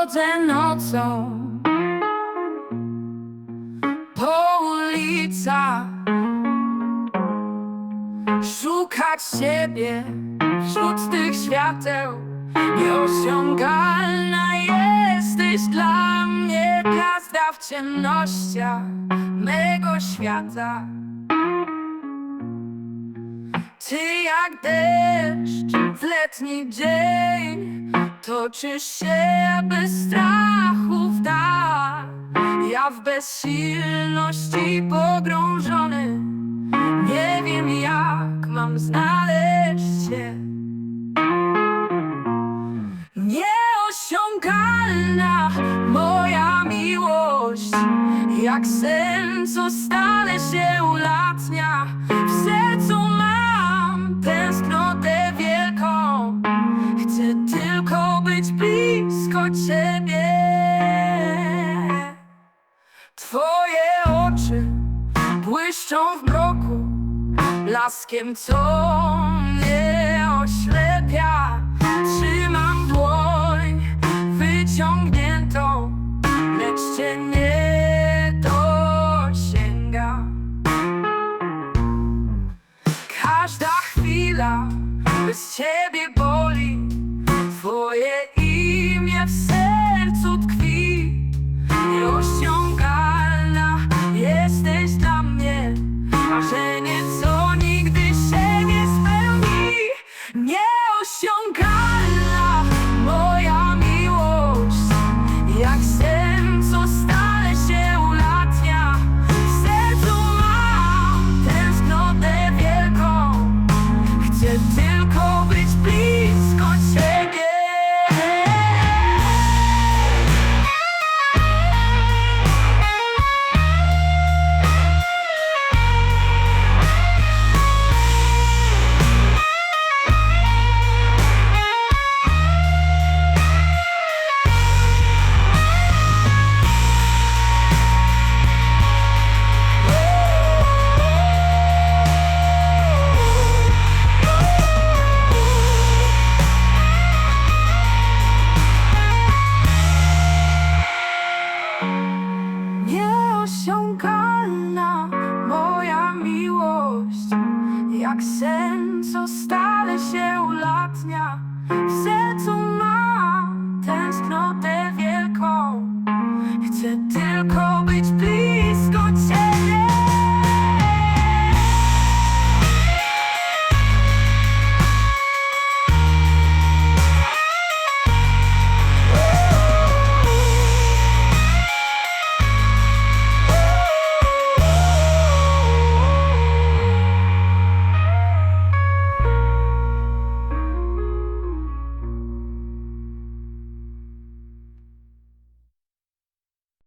chodzę nocą. Po ulicach. Szukać siebie wśród tych świateł. Nieosiągalna jesteś dla mnie Gwiazda w ciemnościach mego świata. Ty jak deszcz w letni dzień Toczysz się bez strachu w Ja w bezsilności pogrążony. Nie wiem jak mam znaleźć się. Nieosiągalna moja miłość. Jak sen, co stale się ulatnia Twoje oczy błyszczą w mroku Blaskiem, co mnie oślepia. Trzymam dłoń wyciągniętą Lecz Cię nie dosięga. Każda chwila bez Ciebie Nieosiągalna moja miłość Jak sen, co stale się ulatnia W sercu